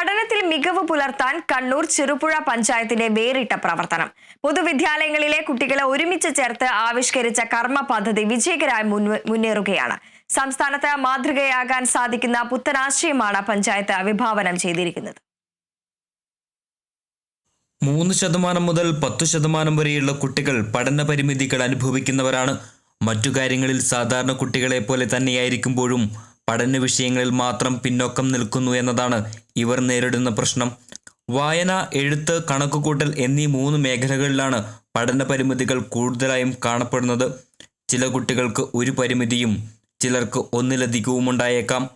പഠനത്തിൽ മികവ് പുലർത്താൻ കണ്ണൂർ ചെറുപുഴ പഞ്ചായത്തിന്റെ വേറിട്ട പ്രവർത്തനം. പൊതുവിദ്യാലയങ്ങളിലെ കുട്ടികളെ ഒരുമിച്ച് ചേർത്ത് ആവിഷ്കരിച്ച കർമ്മ പദ്ധതി വിജയകരമായി മുന്നേറുകയാണ്. സംസ്ഥാനത്ത് മാതൃകയാകാൻ സാധിക്കുന്ന പുത്തനാശയമാണ് പഞ്ചായത്ത് അഭിഭാവനം ചെയ്തിരിക്കുന്നത്. മൂന്ന് ശതമാനം മുതൽ പത്തു ശതമാനം വരെയുള്ള കുട്ടികൾ പഠന പരിമിതികൾ അനുഭവിക്കുന്നവരാണ്. മറ്റു കാര്യങ്ങളിൽ സാധാരണ കുട്ടികളെ പോലെ തന്നെയായിരിക്കുമ്പോഴും പഠന വിഷയങ്ങളിൽ മാത്രം പിന്നോക്കം നിൽക്കുന്നു എന്നതാണ് ഇവർ നേരിടുന്ന പ്രശ്നം. വായന എഴുത്ത് കണക്കുകൂട്ടൽ എന്നീ മൂന്ന് മേഖലകളിലാണ് പഠന പരിമിതികൾ കൂടുതലായും കാണപ്പെടുന്നത്. ചില കുട്ടികൾക്ക് ഒരു പരിമിതിയും ചിലർക്ക് ഒന്നിലധികവും ഉണ്ടായേക്കാം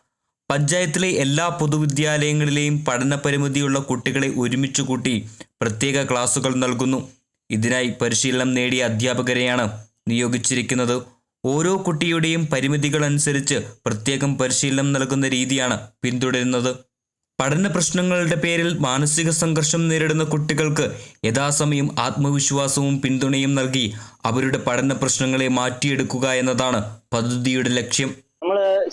പഞ്ചായത്തിലെ എല്ലാ പൊതുവിദ്യാലയങ്ങളിലെയും പഠന പരിമിതിയുള്ള കുട്ടികളെ ഒരുമിച്ച് കൂട്ടി പ്രത്യേക ക്ലാസുകൾ നൽകുന്നു. ഇതിനായി പരിശീലനം നേടിയ അധ്യാപകരെയാണ് നിയോഗിച്ചിരിക്കുന്നത്. ഓരോ കുട്ടിയുടെയും പരിമിതികൾ അനുസരിച്ച് പ്രത്യേകം പരിശീലനം നൽകുന്ന രീതിയാണ് പിന്തുടരുന്നത്. പഠന പ്രശ്നങ്ങളുടെ പേരിൽ മാനസിക സംഘർഷം നേരിടുന്ന കുട്ടികൾക്ക് യഥാസമയം ആത്മവിശ്വാസവും പിന്തുണയും നൽകി അവരുടെ പഠന പ്രശ്നങ്ങളെ മാറ്റിയെടുക്കുക എന്നതാണ് പദ്ധതിയുടെ ലക്ഷ്യം.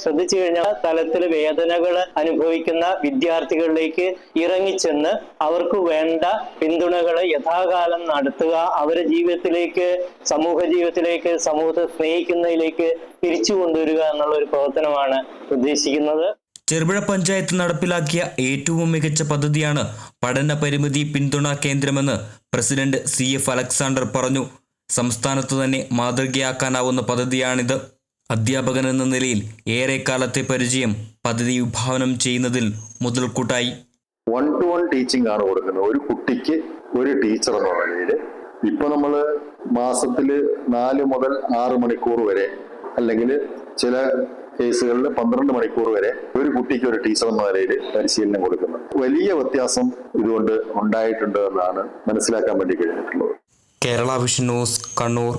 ശ്രദ്ധിച്ചു കഴിഞ്ഞാൽ തലത്തിൽ വേദനകൾ അനുഭവിക്കുന്ന വിദ്യാർത്ഥികളിലേക്ക് ഇറങ്ങിച്ചെന്ന് അവർക്ക് വേണ്ട പിന്തുണകൾ യഥാകാലം നടത്തുക അവരെ ജീവിതത്തിലേക്ക് സമൂഹ ജീവിതത്തിലേക്ക് സമൂഹത്തെ സ്നേഹിക്കുന്നതിലേക്ക് തിരിച്ചു കൊണ്ടുവരിക എന്നുള്ള ഒരു പ്രവർത്തനമാണ് ഉദ്ദേശിക്കുന്നത്. ചെറുപുഴ പഞ്ചായത്ത് നടപ്പിലാക്കിയ ഏറ്റവും മികച്ച പദ്ധതിയാണ് പഠന പരിമിതി പിന്തുണ കേന്ദ്രമെന്ന് പ്രസിഡന്റ് സി എഫ് അലക്സാണ്ടർ പറഞ്ഞു. സംസ്ഥാനത്തു തന്നെ മാതൃകയാക്കാനാവുന്ന പദ്ധതിയാണിത്. അധ്യാപകൻ എന്ന നിലയിൽ ഏറെക്കാലത്തെ പരിചയം പദ്ധതി വിഭാവനം ചെയ്യുന്നതിൽ മുതൽക്കൂട്ടായി. വൺ ടു വൺ ടീച്ചിങ് ആണ് കൊടുക്കുന്നത്. ഒരു കുട്ടിക്ക് ഒരു ടീച്ചർ എന്ന നിലയിൽ ഇപ്പൊ നമ്മൾ മാസത്തിൽ നാല് മുതൽ ആറ് മണിക്കൂർ വരെ അല്ലെങ്കിൽ ചില കേസുകളിൽ പന്ത്രണ്ട് മണിക്കൂർ വരെ ഒരു കുട്ടിക്ക് ഒരു ടീച്ചർ എന്ന നിലയിൽ പരിശീലനം കൊടുക്കുന്നു. വലിയ വ്യത്യാസം ഇതുകൊണ്ട് ഉണ്ടായിട്ടുണ്ട് എന്നാണ് മനസ്സിലാക്കാൻ വേണ്ടി കഴിഞ്ഞിട്ടുള്ളത്. Kerala vision news Kannur.